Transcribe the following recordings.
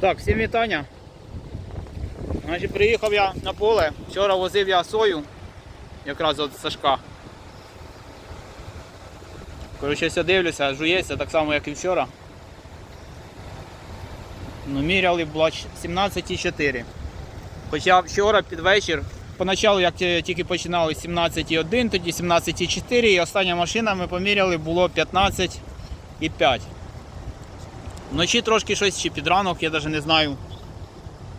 Так, всім вітання. Значить, приїхав я на поле. Вчора возив я сою, якраз от Сашка. Коротше, все дивлюся, жується так само, як і вчора. Ну, міряли була 17,4. Хоча вчора під вечір, поначалу, як тільки починали 17,1, тоді 17,4 і остання машина ми поміряли було 15,5. Вночі трошки щось чи під ранок, я навіть не знаю.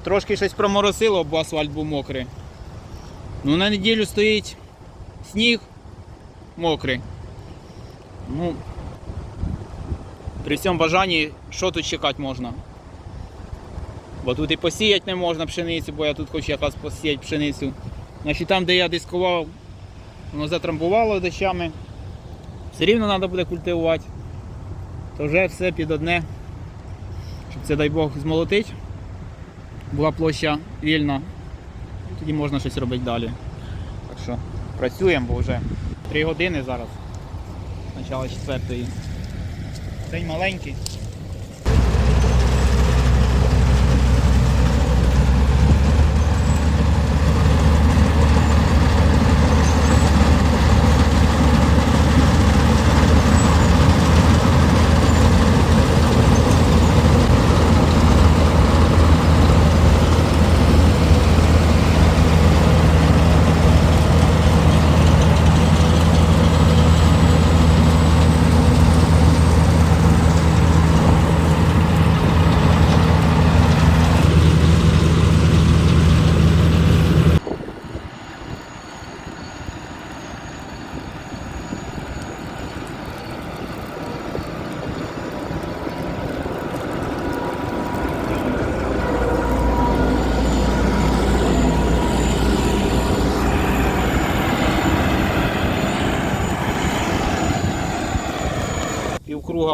Трошки щось проморосило, бо асфальт був мокрий. Ну на неділю стоїть сніг мокрий. Ну, при всьому бажанні, що тут чекати можна? Бо тут і посіяти не можна пшеницю, бо я тут хочу якраз посіяти пшеницю. Значить там, де я дискував, воно затрамбувало дощами. Все рівно треба буде культивувати. То вже все під одне. Це, дай Бог, змолотить. Була площа вільна. Тоді можна щось робити далі. Так що працюємо, бо вже 3 години зараз. почало четвертої. День маленький.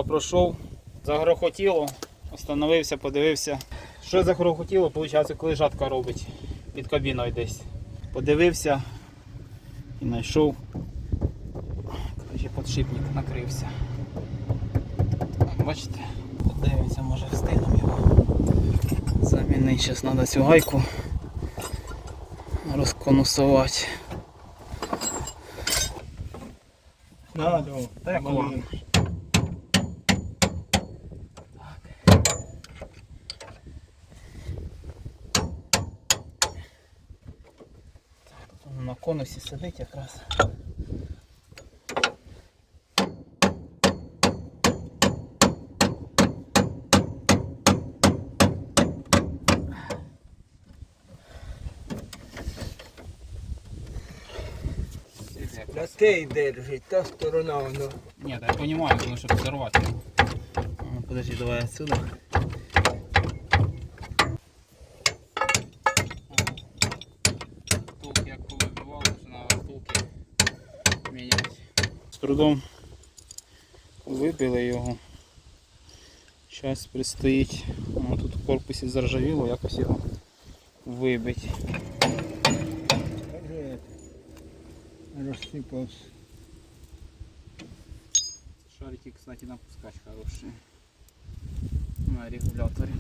Пройшов, загрохотіло, остановився, подивився. Що загрохотіло, виходить, коли жатка робить під кабіною десь. Подивився і знайшов. Коротше, подшипник накрився. Бачите, подивиться, може встигнемо його. Замінити, зараз треба цю гайку розконусувати. Да, да. Так, Малин. На конусі сидить якраз. На цей держить, та сторона воно. Нет, я понимаю, потому что взорвать. Подожди, давай отсюда. Втулки як повибивали, що треба втулки міняти. З трудом вибили його. Зараз предстоїть, воно тут в корпусі заржавіло, якось його вибити. Розсипався. Шарики, кстати, напускать хорошие. На регуляторе.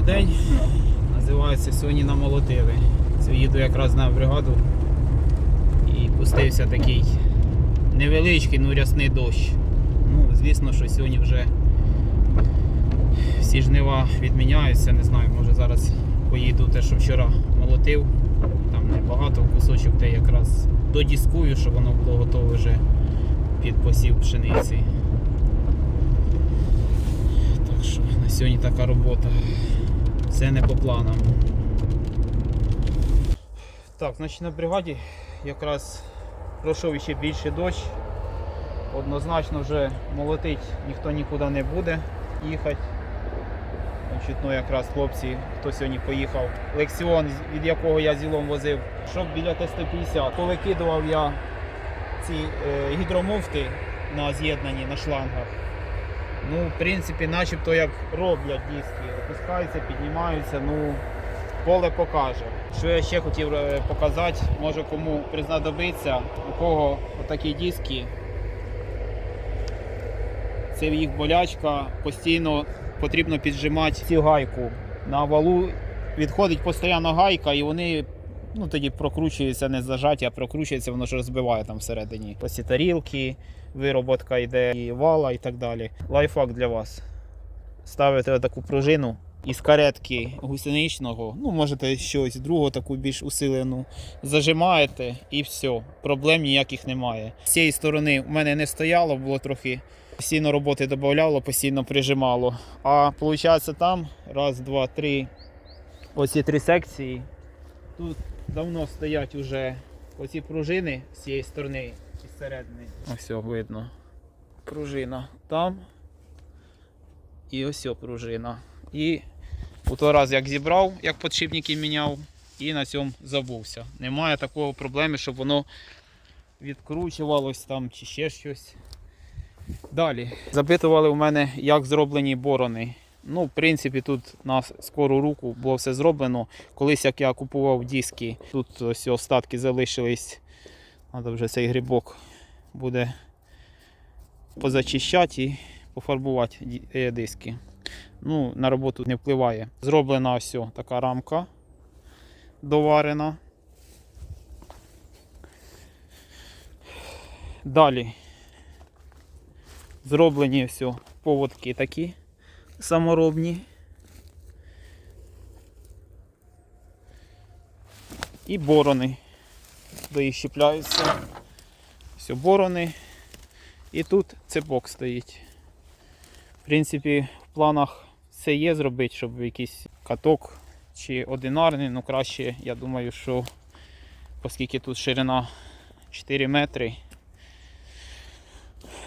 День. Називається сьогодні на намолотили. Це їду якраз на бригаду і пустився такий невеличкий, ну рясний дощ. Ну, звісно, що сьогодні вже всі жнива відміняються. Не знаю, може зараз поїду те, що вчора молотив. Там небагато кусочок, де якраз додіскую, щоб воно було готове вже під посів пшениці. Так що на сьогодні така робота. Все не по планам. Так, значить на бригаді якраз пройшов ще більше дощ. Однозначно вже молотить ніхто нікуди не буде їхати. Значить, ну якраз хлопці, хто сьогодні поїхав. Лексіон, від якого я зілом возив, щоб біля Т-150. Повикидував я ці е, гідромуфти на з'єднанні на шлангах. Ну, в принципі, начебто як роблять диски. Опускаються, піднімаються, ну, поле покаже. Що я ще хотів е, показати, може кому признадобиться, у кого такі диски. Це їх болячка, постійно потрібно піджимати цю гайку. На валу відходить постійно гайка і вони ну, тоді прокручуються не зажаті, а прокручується, воно ж розбиває там всередині. Ось ці тарілки, вироботка йде і вала і так далі. Лайфхак для вас. Ставите таку пружину із каретки гусеничного, ну можете щось другого, таку більш усилену, зажимаєте і все. Проблем ніяких немає. З цієї сторони в мене не стояло, було трохи постійно роботи додавало, постійно прижимало. А виходить там раз, два, три. Оці три секції. Тут давно стоять уже оці пружини з цієї сторони і зсередини. Ось видно. Пружина там. І ось пружина. І у той раз як зібрав, як подшипники міняв, і на цьому забувся. Немає такого проблеми, щоб воно відкручувалось там чи ще щось. Далі. Запитували у мене, як зроблені борони. Ну, в принципі, тут на скору руку було все зроблено. Колись як я купував диски, тут ось остатки залишились. Треба вже цей грибок буде позачищати і пофарбувати е, диски. Ну, на роботу не впливає. Зроблена ось така рамка доварена. Далі зроблені все поводки такі саморобні. І борони. Де їх щіпляються. Все, борони. І тут цепок стоїть. В принципі, в планах це є зробити, щоб якийсь каток чи одинарний, ну краще, я думаю, що оскільки тут ширина 4 метри,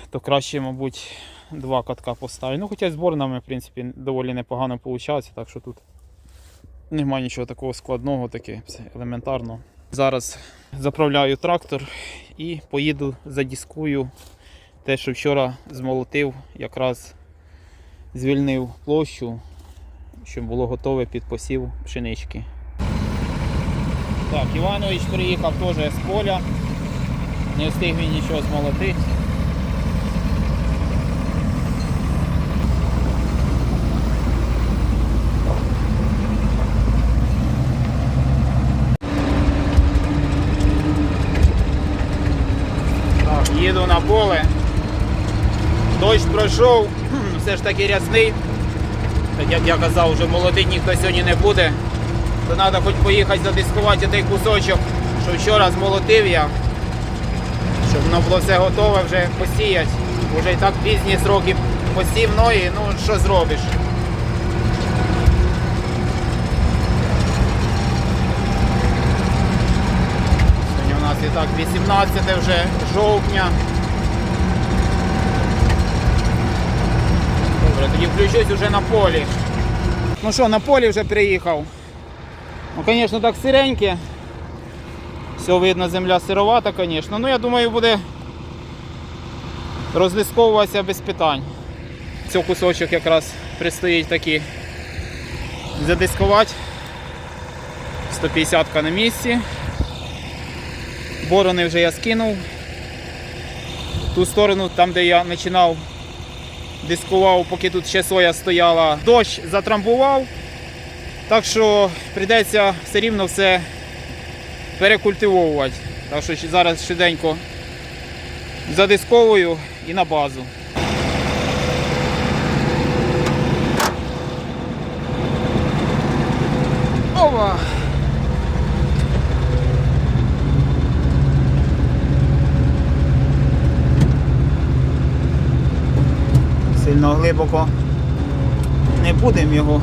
то краще, мабуть, два катка поставити. Ну, хоча з борнами, в принципі, доволі непогано виходить, так що тут немає нічого такого складного, таке елементарно. Зараз заправляю трактор і поїду задіскую те, що вчора змолотив, якраз звільнив площу, щоб було готове під посів пшенички. Так, Іванович приїхав теж з поля, не встиг він нічого змолотити. Так, їду поле. Дощ пройшов, все ж таки рясний. Як я казав, вже молотить ніхто сьогодні не буде. То треба хоч поїхати задискувати той кусочок, що вчора змолотив я. Щоб воно було все готове вже посіяти. Уже і так пізні сроки посівної, ну що зробиш. Сьогодні у нас і так 18 вже жовтня. Тоді включусь уже на полі. Ну що, на полі вже приїхав. Ну, звісно, так сиреньке. Все видно, земля сировата, звісно. Ну, я думаю, буде роздисковуватися без питань. Цей кусочок якраз пристоїть таки задискувати. 150 на місці. Борони вже я скинув. Ту сторону, там де я починав дискував, поки тут ще соя стояла. Дощ затрамбував, Так що прийдеться все рівно все перекультивовувати. Так що зараз швиденько задисковую і на базу. Ова! Сильно глибоко не будемо його.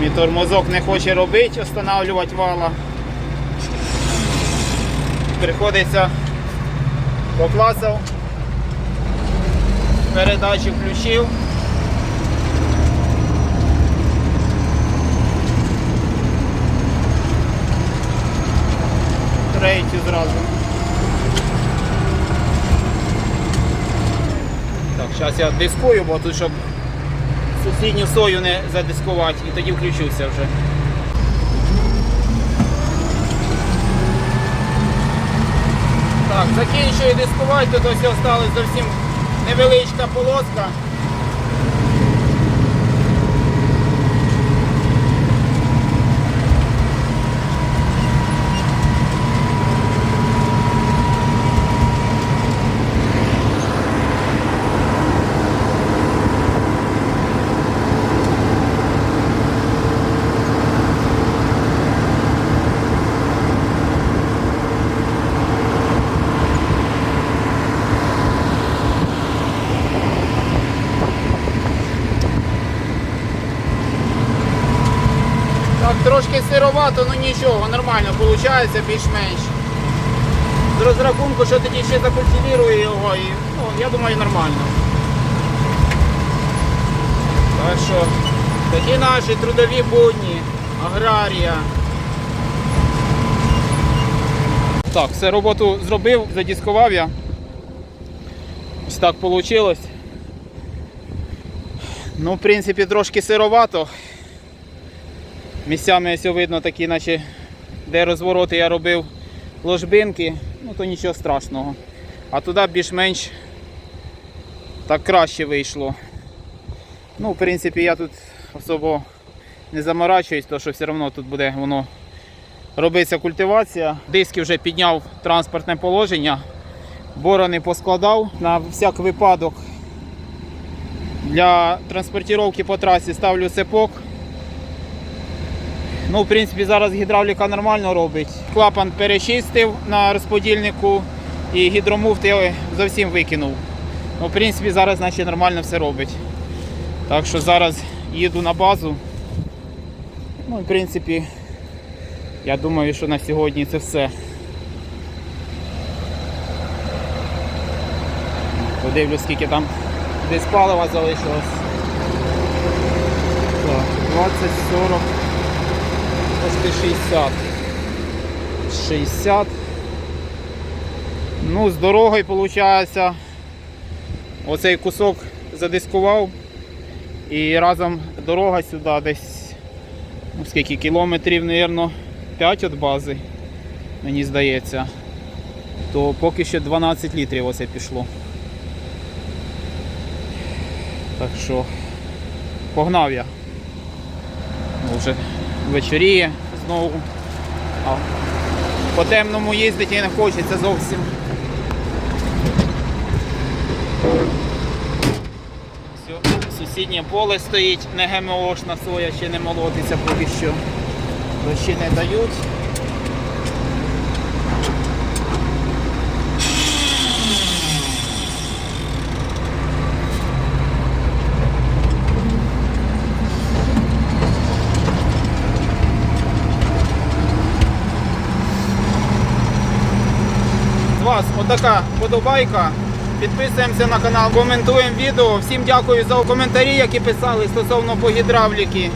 Мій тормозок не хоче робити, встановлювати вала. Приходиться поклацав, передачу включив. Третю зразу. Так, зараз я дискую, бо тут щоб сусідню сою не задискувати і тоді включуся вже. Так, закінчую дискувати, тут ось осталась зовсім невеличка полоска. Так, трошки ну нічого, нормально виходить, більш-менш. З розрахунку, що тоді ще закультивірую його і ну, я думаю нормально. Так що такі наші трудові будні, аграрія. Так, все роботу зробив, задіскував я. Ось так вийшло. Ну, в принципі, трошки сировато. Місцями ось видно такі, наче де розвороти я робив ложбинки, ну то нічого страшного. А туди більш-менш так краще вийшло. Ну, в принципі, я тут особо не заморачуюсь, тому що все одно тут буде воно робиться культивація. Диски вже підняв транспортне положення, борони поскладав на всяк випадок. Для транспортировки по трасі ставлю цепок. Ну, в принципі, зараз гідравліка нормально робить. Клапан перечистив на розподільнику і гідромуфт я зовсім викинув. Ну, в принципі, зараз значить, нормально все робить. Так що зараз їду на базу. Ну, в принципі, я думаю, що на сьогодні це все. Подивлюсь, скільки там десь палива залишилось. Так, 20, 40. 60. 60. Ну, з дорогою, виходить, оцей кусок задискував. І разом дорога сюди десь, ну скільки кілометрів, мабуть, 5 від бази, мені здається. То поки що 12 літрів оце пішло. Так що погнав я. Ну, Вже вечоріє знову. По темному їздити не хочеться зовсім. Сусіднє поле стоїть, не ГМОшна соя ще не молотиться поки що. Дощі не дають. З вас отака подобайка. Підписуємося на канал, коментуємо відео. Всім дякую за коментарі, які писали стосовно по гідравліки.